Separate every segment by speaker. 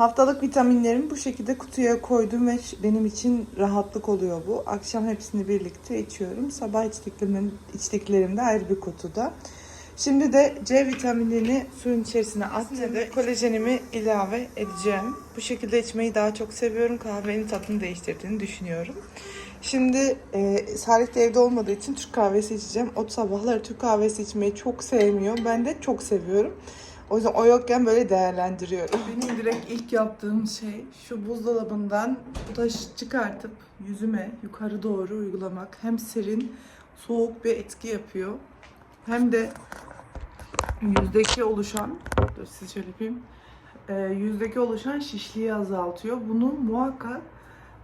Speaker 1: Haftalık vitaminlerimi bu şekilde kutuya koydum ve benim için rahatlık oluyor bu. Akşam hepsini birlikte içiyorum. Sabah içtiklerim, içtiklerim de ayrı bir kutuda. Şimdi de C vitaminini suyun içerisine attım ve kolajenimi ilave edeceğim. Bu şekilde içmeyi daha çok seviyorum. Kahvenin tadını değiştirdiğini düşünüyorum. Şimdi e, Salih de evde olmadığı için Türk kahvesi içeceğim. O sabahları Türk kahvesi içmeyi çok sevmiyor. Ben de çok seviyorum. O yüzden o yokken böyle değerlendiriyorum. Benim direkt ilk yaptığım şey şu buzdolabından bu taşı çıkartıp yüzüme yukarı doğru uygulamak. Hem serin, soğuk bir etki yapıyor. Hem de yüzdeki oluşan, dur siz şöyle yapayım. Ee, yüzdeki oluşan şişliği azaltıyor. Bunu muhakkak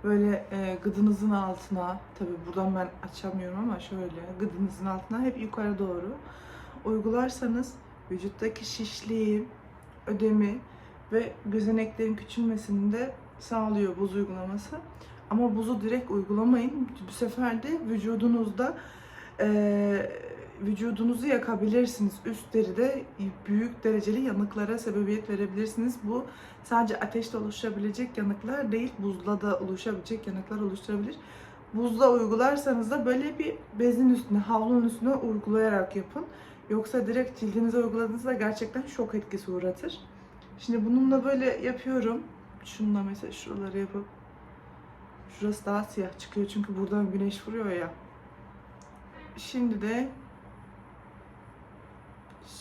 Speaker 1: böyle e, gıdınızın altına, tabi buradan ben açamıyorum ama şöyle gıdınızın altına hep yukarı doğru uygularsanız vücuttaki şişliği, ödemi ve gözeneklerin küçülmesini de sağlıyor buz uygulaması. Ama buzu direkt uygulamayın. Bu sefer de vücudunuzda eee, vücudunuzu yakabilirsiniz. Üst deride büyük dereceli yanıklara sebebiyet verebilirsiniz. Bu sadece ateşle oluşabilecek yanıklar değil, buzla da oluşabilecek yanıklar oluşturabilir. Buzla uygularsanız da böyle bir bezin üstüne, havlunun üstüne uygulayarak yapın. Yoksa direkt cildinize uyguladığınızda gerçekten şok etkisi uğratır. Şimdi bununla böyle yapıyorum. Şununla mesela şuraları yapıp şurası daha siyah çıkıyor çünkü buradan güneş vuruyor ya. Şimdi de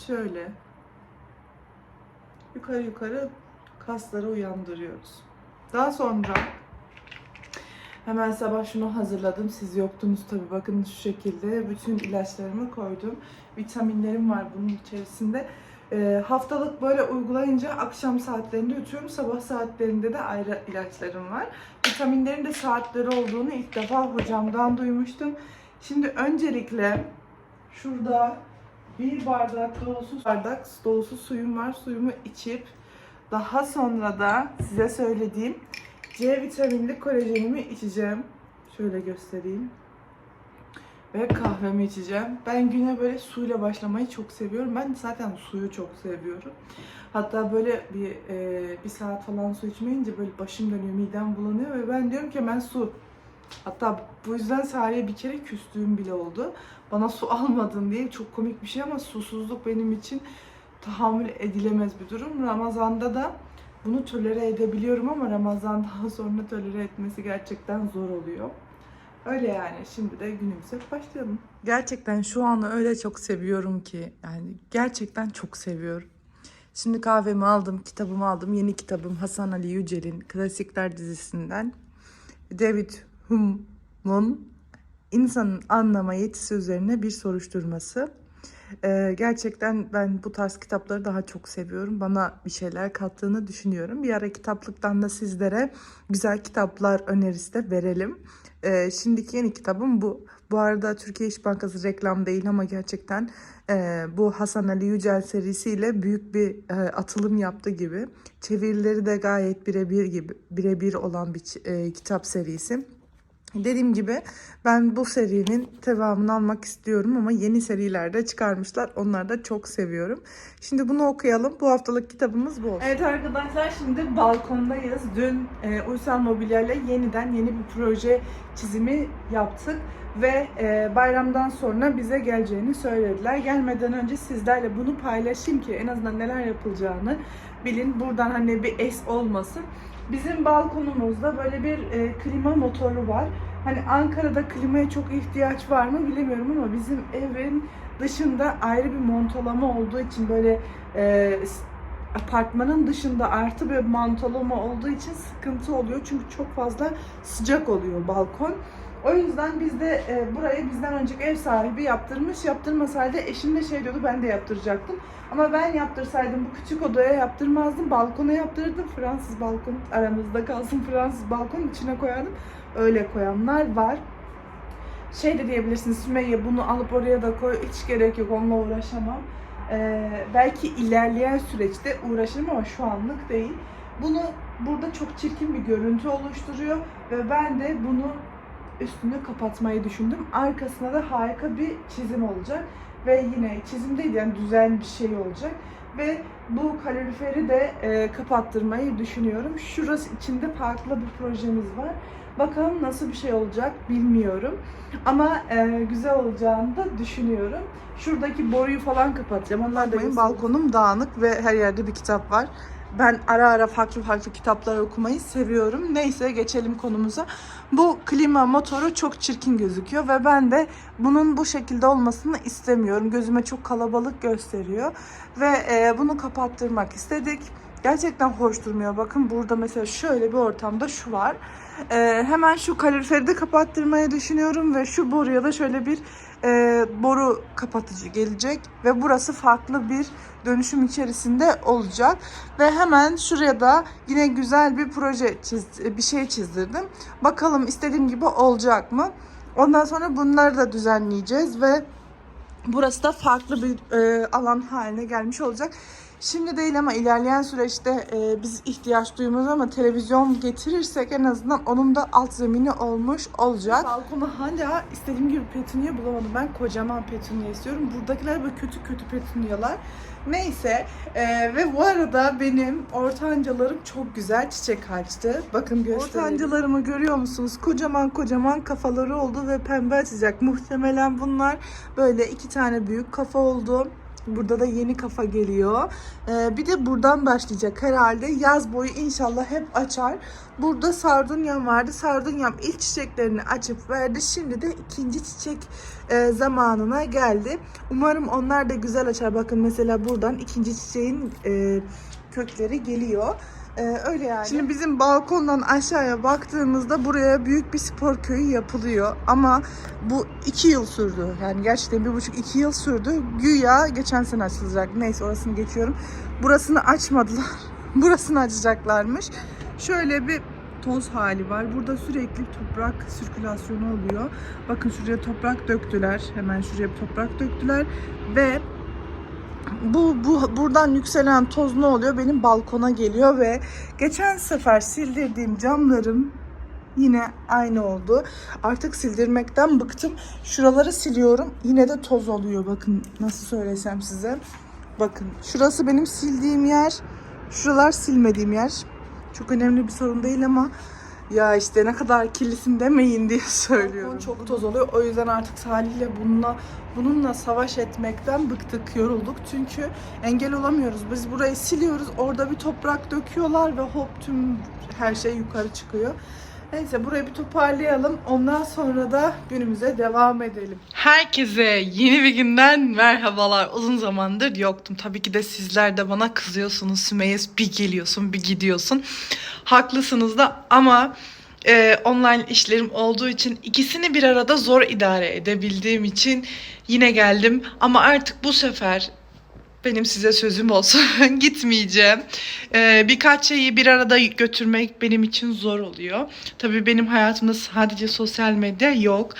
Speaker 1: şöyle yukarı yukarı kasları uyandırıyoruz. Daha sonra hemen sabah şunu hazırladım. Siz yoktunuz tabii. Bakın şu şekilde bütün ilaçlarımı koydum. Vitaminlerim var bunun içerisinde. Ee, haftalık böyle uygulayınca akşam saatlerinde yutuyorum. Sabah saatlerinde de ayrı ilaçlarım var. Vitaminlerin de saatleri olduğunu ilk defa hocamdan duymuştum. Şimdi öncelikle şurada bir bardak dolusu bardak dolusu suyum var. Suyumu içip daha sonra da size söylediğim C vitaminli kolajenimi içeceğim. Şöyle göstereyim. Ve kahvemi içeceğim. Ben güne böyle suyla başlamayı çok seviyorum. Ben zaten suyu çok seviyorum. Hatta böyle bir e, bir saat falan su içmeyince böyle başım dönüyor, midem bulanıyor ve ben diyorum ki ben su. Hatta bu yüzden Salih'e bir kere küstüğüm bile oldu. Bana su almadın diye çok komik bir şey ama susuzluk benim için tahammül edilemez bir durum. Ramazan'da da bunu tolere edebiliyorum ama Ramazan'dan sonra tolere etmesi gerçekten zor oluyor. Öyle yani. Şimdi de günümüze başlayalım. Gerçekten şu anı öyle çok seviyorum ki. Yani gerçekten çok seviyorum. Şimdi kahvemi aldım, kitabımı aldım. Yeni kitabım Hasan Ali Yücel'in Klasikler dizisinden. David Hume'un insanın anlama yetisi üzerine bir soruşturması. Ee, gerçekten ben bu tarz kitapları daha çok seviyorum. Bana bir şeyler kattığını düşünüyorum. Bir ara kitaplıktan da sizlere güzel kitaplar önerisi de verelim. Ee, şimdiki yeni kitabım bu. Bu arada Türkiye İş Bankası reklam değil ama gerçekten e, bu Hasan Ali Yücel serisiyle büyük bir e, atılım yaptı gibi. Çevirileri de gayet birebir gibi birebir olan bir e, kitap serisi. Dediğim gibi ben bu serinin devamını almak istiyorum ama yeni serilerde çıkarmışlar. Onları da çok seviyorum. Şimdi bunu okuyalım. Bu haftalık kitabımız bu. Evet arkadaşlar şimdi balkondayız. Dün e, Uysal Mobilya ile yeniden yeni bir proje çizimi yaptık. Ve e, bayramdan sonra bize geleceğini söylediler. Gelmeden önce sizlerle bunu paylaşayım ki en azından neler yapılacağını bilin. Buradan hani bir es olmasın. Bizim balkonumuzda böyle bir e, klima motoru var. Hani Ankara'da klimaya çok ihtiyaç var mı bilemiyorum ama bizim evin dışında ayrı bir montolama olduğu için böyle e, apartmanın dışında artı bir montolama olduğu için sıkıntı oluyor. Çünkü çok fazla sıcak oluyor balkon. O yüzden biz de e, burayı bizden önceki ev sahibi yaptırmış. Yaptırmasaydı eşim de şey diyordu ben de yaptıracaktım. Ama ben yaptırsaydım bu küçük odaya yaptırmazdım. Balkona yaptırırdım. Fransız balkon aramızda kalsın Fransız balkon içine koyardım. Öyle koyanlar var. Şey de diyebilirsiniz Sümeyye bunu alıp oraya da koy. Hiç gerek yok onunla uğraşamam. Ee, belki ilerleyen süreçte uğraşırım ama şu anlık değil. Bunu burada çok çirkin bir görüntü oluşturuyor ve ben de bunu üstünü kapatmayı düşündüm. Arkasına da harika bir çizim olacak. ve yine çizim değil yani düzen bir şey olacak. Ve bu kaloriferi de e, kapattırmayı düşünüyorum. Şurası içinde farklı bir projemiz var. Bakalım nasıl bir şey olacak bilmiyorum. Ama e, güzel olacağını da düşünüyorum. Şuradaki boruyu falan kapatacağım. Onlar da benim balkonum dağınık ve her yerde bir kitap var. Ben ara ara farklı farklı kitaplar okumayı seviyorum. Neyse geçelim konumuza. Bu klima motoru çok çirkin gözüküyor ve ben de bunun bu şekilde olmasını istemiyorum. Gözüme çok kalabalık gösteriyor ve e, bunu kapattırmak istedik. Gerçekten hoş durmuyor. Bakın burada mesela şöyle bir ortamda şu var. E, hemen şu kaloriferi de kapattırmayı düşünüyorum ve şu boruya da şöyle bir e, boru kapatıcı gelecek ve burası farklı bir dönüşüm içerisinde olacak ve hemen şuraya da yine güzel bir proje çiz, bir şey çizdirdim. Bakalım istediğim gibi olacak mı? Ondan sonra bunları da düzenleyeceğiz ve burası da farklı bir e, alan haline gelmiş olacak. Şimdi değil ama ilerleyen süreçte e, biz ihtiyaç duyuyoruz ama televizyon getirirsek en azından onun da alt zemini olmuş olacak. Balkona hala istediğim gibi petunya bulamadım. Ben kocaman petunya istiyorum. Buradakiler böyle kötü kötü petunyalar. Neyse e, ve bu arada benim ortancalarım çok güzel çiçek açtı. Bakın göstereyim. Ortancalarımı görüyor musunuz? Kocaman kocaman kafaları oldu ve pembe açacak. Muhtemelen bunlar böyle iki tane büyük kafa oldu. Burada da yeni kafa geliyor. Ee, bir de buradan başlayacak herhalde. Yaz boyu inşallah hep açar. Burada sardunyam vardı. Sardunyam ilk çiçeklerini açıp verdi. Şimdi de ikinci çiçek e, zamanına geldi. Umarım onlar da güzel açar. Bakın mesela buradan ikinci çiçeğin e, kökleri geliyor. Ee, öyle yani. Şimdi bizim balkondan aşağıya baktığımızda buraya büyük bir spor köyü yapılıyor. Ama bu iki yıl sürdü. Yani gerçekten bir buçuk iki yıl sürdü. Güya geçen sene açılacak. Neyse orasını geçiyorum. Burasını açmadılar. Burasını açacaklarmış. Şöyle bir toz hali var. Burada sürekli toprak sirkülasyonu oluyor. Bakın şuraya toprak döktüler. Hemen şuraya toprak döktüler. Ve bu, bu buradan yükselen toz ne oluyor? Benim balkona geliyor ve geçen sefer sildirdiğim camlarım yine aynı oldu. Artık sildirmekten bıktım. Şuraları siliyorum. Yine de toz oluyor. Bakın nasıl söylesem size. Bakın şurası benim sildiğim yer. Şuralar silmediğim yer. Çok önemli bir sorun değil ama ya işte ne kadar kirlisin demeyin diye söylüyorum. Çok toz oluyor. O yüzden artık Salih'le bununla bununla savaş etmekten bıktık, yorulduk. Çünkü engel olamıyoruz. Biz burayı siliyoruz. Orada bir toprak döküyorlar ve hop tüm her şey yukarı çıkıyor. Neyse burayı bir toparlayalım. Ondan sonra da günümüze devam edelim. Herkese yeni bir günden merhabalar. Uzun zamandır yoktum. Tabii ki de sizler de bana kızıyorsunuz. Sümeyye bir geliyorsun bir gidiyorsun. Haklısınız da ama e, online işlerim olduğu için ikisini bir arada zor idare edebildiğim için yine geldim. Ama artık bu sefer benim size sözüm olsun gitmeyeceğim. Ee, birkaç şeyi bir arada götürmek benim için zor oluyor. Tabii benim hayatımda sadece sosyal medya yok.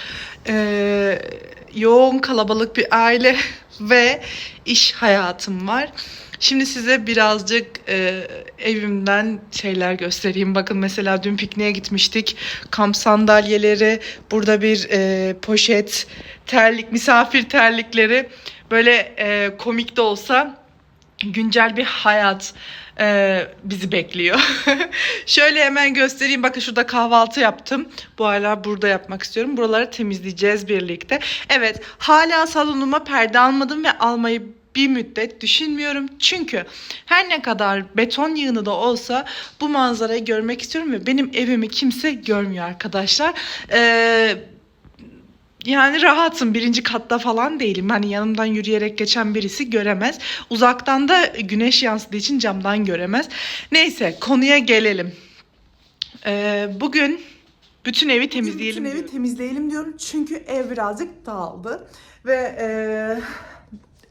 Speaker 1: Ee, yoğun kalabalık bir aile ve iş hayatım var. Şimdi size birazcık e, evimden şeyler göstereyim. Bakın mesela dün pikniğe gitmiştik. Kamp sandalyeleri, burada bir e, poşet, terlik, misafir terlikleri. Böyle e, komik de olsa güncel bir hayat e, bizi bekliyor. Şöyle hemen göstereyim. Bakın şurada kahvaltı yaptım. Bu aralar burada yapmak istiyorum. Buraları temizleyeceğiz birlikte. Evet hala salonuma perde almadım ve almayı bir müddet düşünmüyorum. Çünkü her ne kadar beton yığını da olsa bu manzarayı görmek istiyorum ve benim evimi kimse görmüyor arkadaşlar. Eee yani rahatım. Birinci katta falan değilim. Hani yanımdan yürüyerek geçen birisi göremez. Uzaktan da güneş yansıdığı için camdan göremez. Neyse konuya gelelim. Ee, bugün bütün evi temizleyelim
Speaker 2: Bütün evi
Speaker 1: diyorum.
Speaker 2: temizleyelim diyorum çünkü ev birazcık dağıldı ve eee,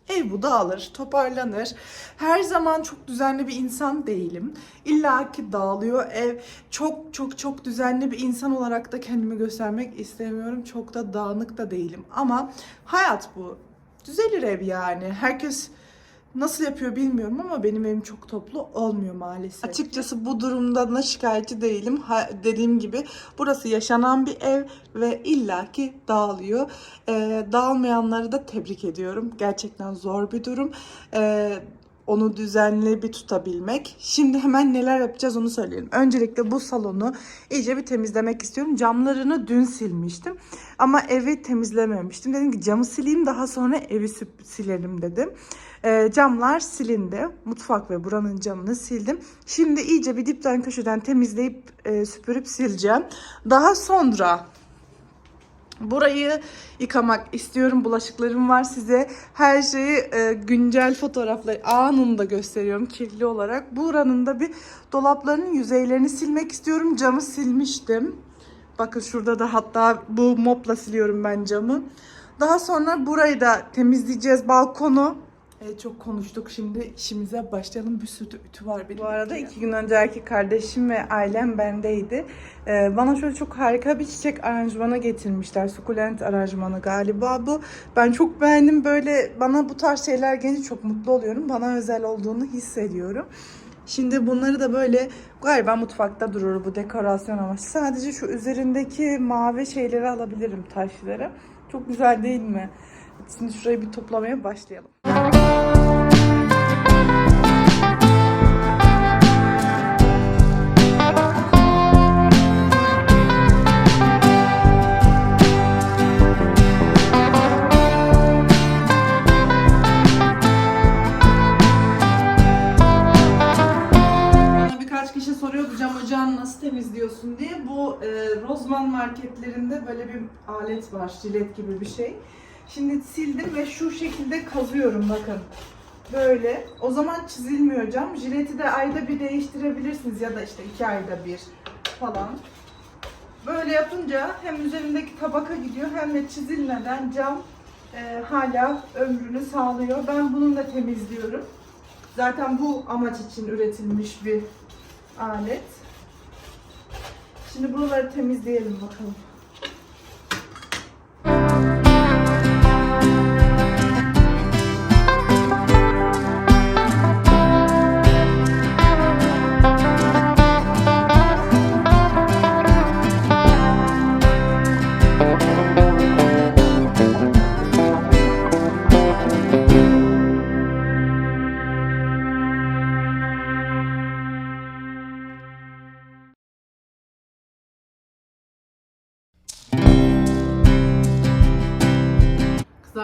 Speaker 2: ev bu dağılır, toparlanır. Her zaman çok düzenli bir insan değilim. İlla ki dağılıyor ev. Çok çok çok düzenli bir insan olarak da kendimi göstermek istemiyorum. Çok da dağınık da değilim ama hayat bu. Düzelir ev yani. Herkes
Speaker 1: Nasıl yapıyor bilmiyorum ama benim evim çok toplu olmuyor maalesef. Açıkçası bu durumda da şikayetçi değilim. Ha, dediğim gibi burası yaşanan bir ev ve illaki dağılıyor. Ee, dağılmayanları da tebrik ediyorum. Gerçekten zor bir durum. Ee, onu düzenli bir tutabilmek. Şimdi hemen neler yapacağız onu söyleyelim. Öncelikle bu salonu iyice bir temizlemek istiyorum. Camlarını dün silmiştim. Ama evi temizlememiştim. Dedim ki camı sileyim daha sonra evi silerim dedim. Ee, camlar silindi. Mutfak ve buranın camını sildim. Şimdi iyice bir dipten köşeden temizleyip e, süpürüp sileceğim. Daha sonra Burayı yıkamak istiyorum. Bulaşıklarım var size. Her şeyi e, güncel fotoğrafları anında gösteriyorum kirli olarak. Buranın da bir dolaplarının yüzeylerini silmek istiyorum. Camı silmiştim. Bakın şurada da hatta bu mopla siliyorum ben camı. Daha sonra burayı da temizleyeceğiz balkonu. E, çok konuştuk şimdi işimize başlayalım. Bir sürü ütü var benim. Bu arada iki gün önce erkek kardeşim ve ailem bendeydi. E, bana şöyle çok harika bir çiçek aranjmanı getirmişler. Sukulent aranjmanı galiba bu. Ben çok beğendim. Böyle bana bu tarz şeyler gelince çok mutlu oluyorum. Bana özel olduğunu hissediyorum. Şimdi bunları da böyle galiba mutfakta durur bu dekorasyon amaçlı. Sadece şu üzerindeki mavi şeyleri alabilirim taşları. Çok güzel değil mi? Şimdi şurayı bir toplamaya başlayalım. Birkaç kişi soruyordu cam ocağını nasıl temizliyorsun diye. Bu e, Rozman marketlerinde böyle bir alet var, jilet gibi bir şey. Şimdi sildim ve şu şekilde kazıyorum bakın. Böyle. O zaman çizilmiyor cam. Jileti de ayda bir değiştirebilirsiniz ya da işte iki ayda bir falan. Böyle yapınca hem üzerindeki tabaka gidiyor hem de çizilmeden cam e, hala ömrünü sağlıyor. Ben bununla temizliyorum. Zaten bu amaç için üretilmiş bir alet. Şimdi buraları temizleyelim bakalım.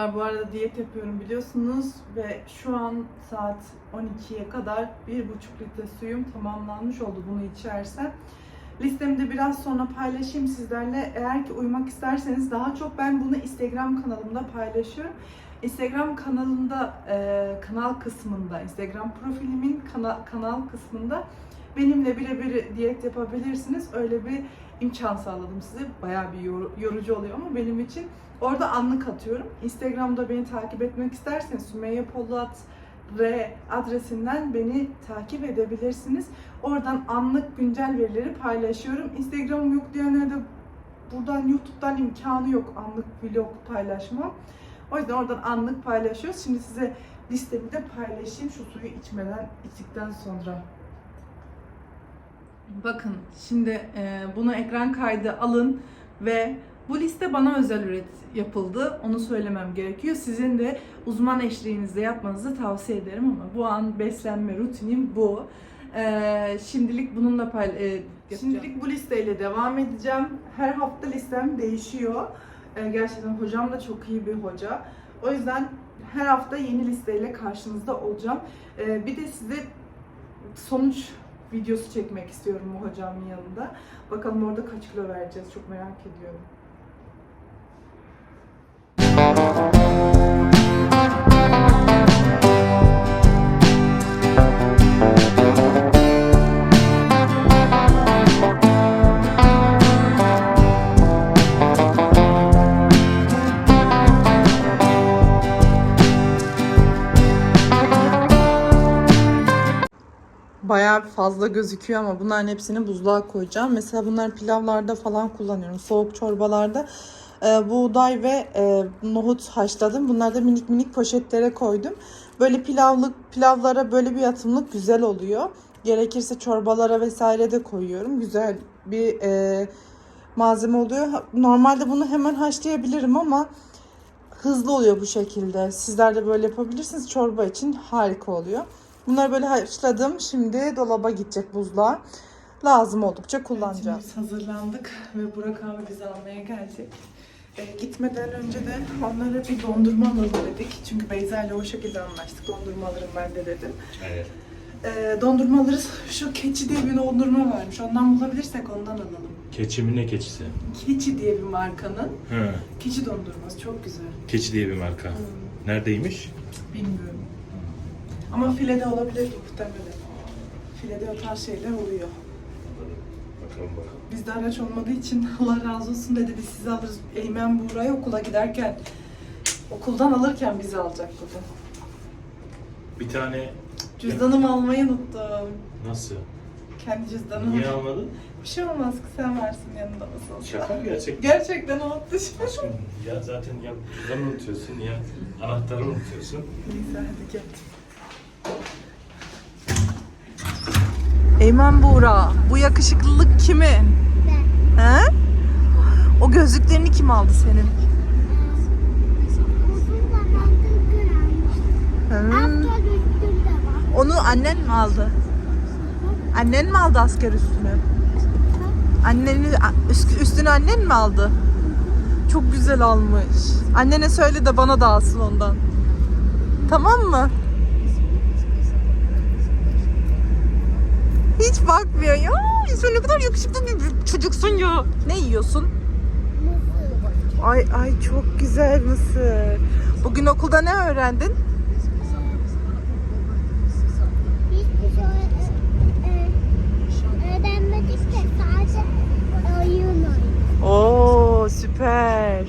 Speaker 1: Kızlar bu arada diyet yapıyorum biliyorsunuz ve şu an saat 12'ye kadar 1,5 litre suyum tamamlanmış oldu bunu içersem. Listemi de biraz sonra paylaşayım sizlerle. Eğer ki uymak isterseniz daha çok ben bunu Instagram kanalımda paylaşıyorum. Instagram kanalında, e, kanal kısmında, Instagram profilimin kana- kanal kısmında benimle birebir diyet yapabilirsiniz. Öyle bir imkan sağladım size. Bayağı bir yor- yorucu oluyor ama benim için. Orada anlık atıyorum. Instagram'da beni takip etmek isterseniz Sümeyye Polat R adresinden beni takip edebilirsiniz. Oradan anlık güncel verileri paylaşıyorum. Instagram'ım yok diyenlere de buradan YouTube'dan imkanı yok anlık vlog paylaşmam. O yüzden oradan anlık paylaşıyoruz. Şimdi size listemi de paylaşayım şu suyu içmeden içtikten sonra. Bakın şimdi e, bunu ekran kaydı alın ve bu liste bana özel üret yapıldı. Onu söylemem gerekiyor. Sizin de uzman eşliğinizde yapmanızı tavsiye ederim ama bu an beslenme rutinim bu. E, şimdilik bununla pay e, Şimdilik bu listeyle devam edeceğim. Her hafta listem değişiyor. E, gerçekten hocam da çok iyi bir hoca. O yüzden her hafta yeni listeyle karşınızda olacağım. E, bir de size sonuç videosu çekmek istiyorum bu hocamın yanında. Bakalım orada kaç kilo vereceğiz çok merak ediyorum. Bayağı fazla gözüküyor ama bunların hepsini buzluğa koyacağım. Mesela bunlar pilavlarda falan kullanıyorum. Soğuk çorbalarda e, buğday ve e, nohut haşladım. Bunları da minik minik poşetlere koydum. Böyle pilavlık pilavlara böyle bir atımlık güzel oluyor. Gerekirse çorbalara vesaire de koyuyorum. Güzel bir e, malzeme oluyor. Normalde bunu hemen haşlayabilirim ama hızlı oluyor bu şekilde. Sizler de böyle yapabilirsiniz. Çorba için harika oluyor. Bunları böyle haşladım. Şimdi dolaba gidecek buzluğa. Lazım oldukça kullanacağız.
Speaker 3: Biz hazırlandık ve Burak abi bizi almaya gelecek. Ee, gitmeden önce de onlara bir dondurma alalım dedik. Çünkü Beyza ile o şekilde anlaştık. Dondurma alırım ben de dedim.
Speaker 4: Evet.
Speaker 3: Ee, dondurma alırız. Şu keçi diye bir dondurma varmış. Ondan bulabilirsek ondan alalım.
Speaker 4: Keçi mi ne keçisi?
Speaker 3: Keçi diye bir markanın.
Speaker 4: Hı.
Speaker 3: Keçi dondurması çok güzel.
Speaker 4: Keçi diye bir marka.
Speaker 3: Hmm,
Speaker 4: Neredeymiş?
Speaker 3: bilmiyorum. Ama filede olabilir muhtemelen. Filede o tarz şeyler oluyor.
Speaker 4: Bakalım bakalım.
Speaker 3: Bizde araç olmadığı için Allah razı olsun dedi biz sizi alırız. Eymen Buğra'ya okula giderken okuldan alırken bizi alacak dedi.
Speaker 4: Bir tane
Speaker 3: Cüzdanımı almayı unuttum.
Speaker 4: nasıl?
Speaker 3: Kendi cüzdanımı.
Speaker 4: Niye almadın?
Speaker 3: Bir şey olmaz ki sen varsın yanında nasıl olsa.
Speaker 4: Şaka mı gerçek?
Speaker 3: Gerçekten unuttum.
Speaker 4: Aşkım ya zaten ya cüzdanı unutuyorsun ya anahtarı unutuyorsun.
Speaker 3: Neyse hadi gel.
Speaker 1: Eymen Buğra, bu yakışıklılık kimin? He? O gözlüklerini kim aldı senin?
Speaker 5: Var.
Speaker 1: Onu annen mi aldı? Annen mi aldı asker üstünü? Anneni, üst- üstünü annen mi aldı? Çok güzel almış. Annene söyle de bana da alsın ondan. Tamam mı? Hiç bakmıyor ya. Sen ne kadar yakışıklı bir çocuksun ya. Ne yiyorsun? Ay ay çok güzel mısır. Bugün okulda ne öğrendin?
Speaker 5: Hiçbir şey e, e, öğrenmedik de sadece oyun oynadık.
Speaker 1: Oo süper.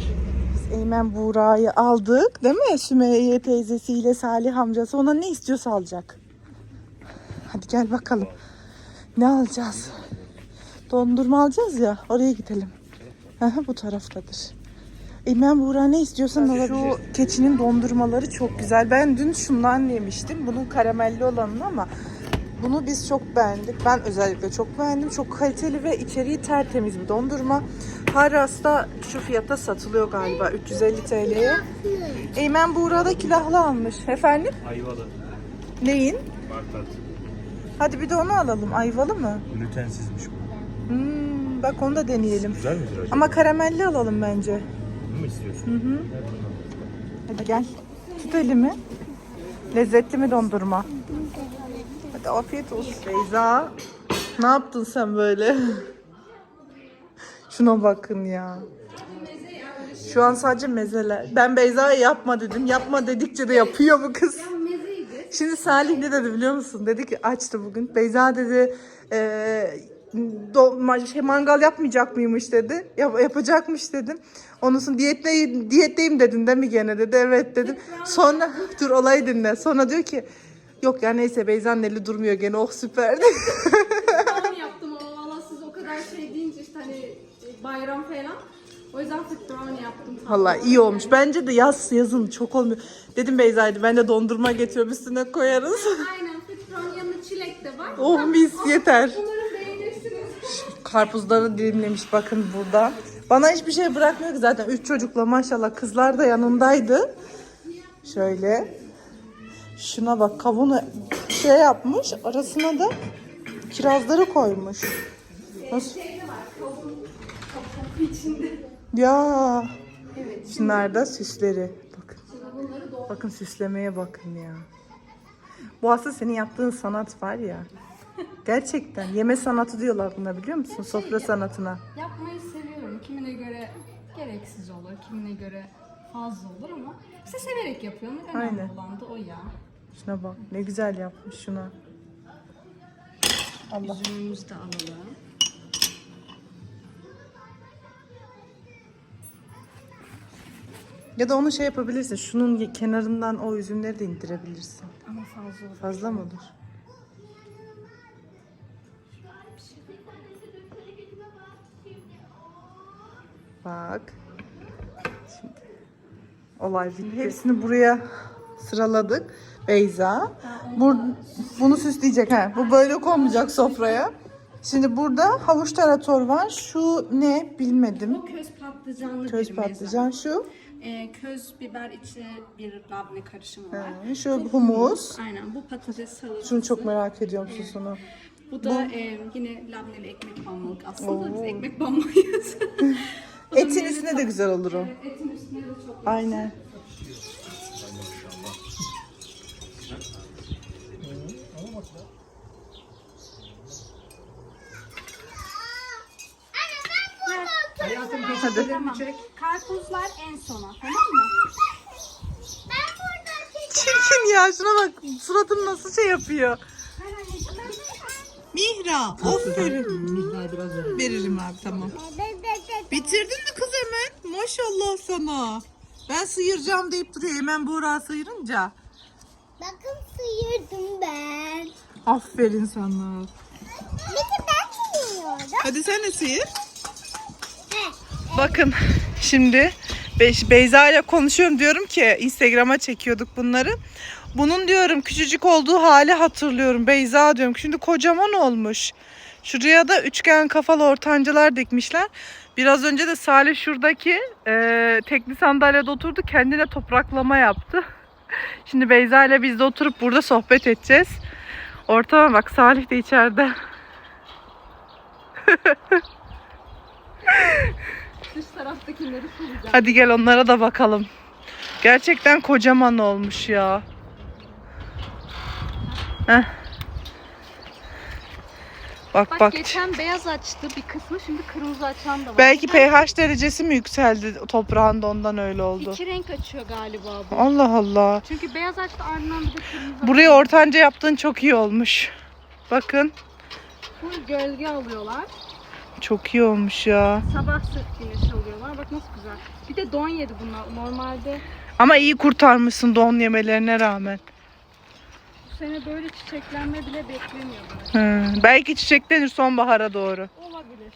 Speaker 1: Biz Eymen Buğra'yı aldık değil mi? Sümeyye teyzesiyle Salih amcası ona ne istiyorsa alacak. Hadi gel bakalım. Ne alacağız? Dondurma alacağız ya oraya gidelim. Aha, bu taraftadır. Eymen Buğra ne istiyorsan alabilir. Şu keçinin dondurmaları çok güzel. Ben dün şundan yemiştim. Bunun karamelli olanını ama bunu biz çok beğendik. Ben özellikle çok beğendim. Çok kaliteli ve içeriği tertemiz bir dondurma. Haras'ta şu fiyata satılıyor galiba 350 TL'ye. Eymen Buğra'da külahlı almış. Efendim?
Speaker 4: Ayvalı.
Speaker 1: Neyin?
Speaker 4: Bartat.
Speaker 1: Hadi bir de onu alalım. Ayvalı mı?
Speaker 4: Glutensizmiş bu.
Speaker 1: Hmm, bak onu da deneyelim.
Speaker 4: Güzel midir acaba?
Speaker 1: Ama karamelli alalım bence.
Speaker 4: Bunu mu istiyorsun?
Speaker 1: Hı hı. Hadi gel. Tut elimi. Lezzetli mi dondurma? Hadi afiyet olsun. Beyza. Ne yaptın sen böyle? Şuna bakın ya. Şu an sadece mezeler. Ben Beyza'ya yapma dedim. Yapma dedikçe de yapıyor bu kız. Şimdi Salih ne dedi biliyor musun? Dedi ki açtı bugün. Beyza dedi e, do, şey, mangal yapmayacak mıymış dedi. Yap, yapacakmış dedim. Onun için diyetteyim, diyetteyim dedin değil mi gene dedi. Evet dedim. Sonra dur olayı dinle. Sonra diyor ki yok ya neyse Beyza'nın eli durmuyor gene oh süperdi.
Speaker 6: falan yaptım ama valla siz o kadar şey deyince işte hani bayram falan. O yüzden brownie yaptım.
Speaker 1: Valla iyi olmuş. Bence de yaz yazın çok olmuyor. Dedim Beyza'ydı ben de dondurma getiriyorum üstüne koyarız.
Speaker 6: Aynen food brownie yanında çilek de var.
Speaker 1: oh mis yeter.
Speaker 6: Beğenirsiniz.
Speaker 1: Karpuzları dilimlemiş bakın burada. Bana hiçbir şey bırakmıyor ki zaten. Üç çocukla maşallah kızlar da yanındaydı. Şöyle. Şuna bak kavunu şey yapmış. Arasına da kirazları koymuş. Nasıl? Ya. Şunlar da süsleri. Bakın. Bakın süslemeye bakın ya. Bu aslında senin yaptığın sanat var ya. Gerçekten yeme sanatı diyorlar buna biliyor musun? Sofra sanatına.
Speaker 6: Yapmayı seviyorum. Kimine göre gereksiz olur, kimine göre fazla olur ama işte severek yapıyorum. Önemli
Speaker 1: Aynen.
Speaker 6: olan da o ya.
Speaker 1: Şuna bak ne güzel yapmış şuna. Allah.
Speaker 6: Üzümümüzü de alalım.
Speaker 1: Ya da onu şey yapabilirsin. Şunun kenarından o üzümleri de indirebilirsin.
Speaker 6: Ama fazla olur.
Speaker 1: Fazla mı olur? Bak. Şimdi olay bitti. Hepsini buraya sıraladık. Beyza. Bur bunu süsleyecek ha. Bu böyle konmayacak sofraya. Şimdi burada havuç tarator var. Şu ne bilmedim.
Speaker 6: Bu köz patlıcanlı
Speaker 1: Köz
Speaker 6: bir
Speaker 1: patlıcan şu.
Speaker 6: Ee, köz biber içi bir labne karışımı var.
Speaker 1: Ha, Şu humus.
Speaker 6: Aynen bu patates salatası.
Speaker 1: Şunu çok merak ediyorum susunu.
Speaker 6: Bu da e, yine labneli ekmek banmalık aslında.
Speaker 1: Oo.
Speaker 6: Biz ekmek banmayız. Bu da
Speaker 1: Etin
Speaker 6: meyve
Speaker 1: üstüne de
Speaker 6: tat-
Speaker 1: güzel olur o.
Speaker 6: Evet, etin üstüne de çok
Speaker 1: Aynen. Hadi.
Speaker 6: Tamam. Karpuzlar en sona tamam mı?
Speaker 1: Çirkin ya şuna bak suratını nasıl şey yapıyor. Mihra aferin. Veririm abi tamam. Bitirdin mi kız hemen? Maşallah sana. Ben sıyıracağım deyip duruyor hemen Buğra sıyırınca.
Speaker 5: Bakın sıyırdım ben.
Speaker 1: Aferin sana.
Speaker 5: Bir de ben sıyırıyorum.
Speaker 1: Hadi sen de sıyır. Bakın şimdi Be- Beyza ile konuşuyorum diyorum ki Instagram'a çekiyorduk bunları. Bunun diyorum küçücük olduğu hali hatırlıyorum. Beyza diyorum şimdi kocaman olmuş. Şuraya da üçgen kafalı ortancılar dikmişler. Biraz önce de Salih şuradaki e, tekli sandalyede oturdu. Kendine topraklama yaptı. Şimdi Beyza ile biz de oturup burada sohbet edeceğiz. Ortama bak Salih de içeride.
Speaker 6: Dış taraftakileri soracağım.
Speaker 1: Hadi gel onlara da bakalım. Gerçekten kocaman olmuş ya. Heh. Bak
Speaker 6: Bak,
Speaker 1: bak.
Speaker 6: geçen beyaz açtı bir kısmı şimdi kırmızı açan da var.
Speaker 1: Belki pH derecesi mi yükseldi toprağın da ondan öyle oldu.
Speaker 6: İki renk açıyor galiba bu.
Speaker 1: Allah Allah.
Speaker 6: Çünkü beyaz açtı ardından bir de kırmızı
Speaker 1: Buraya ortanca yaptığın çok iyi olmuş. Bakın.
Speaker 6: Full gölge alıyorlar.
Speaker 1: Çok iyi olmuş ya.
Speaker 6: Sabah sırt güneş alıyorlar. Bak nasıl güzel. Bir de don yedi bunlar. Normalde
Speaker 1: Ama iyi kurtarmışsın don yemelerine rağmen.
Speaker 6: Sene böyle çiçeklenme bile beklemiyordum.
Speaker 1: Hı. Belki çiçeklenir sonbahara doğru.
Speaker 6: Olabilir.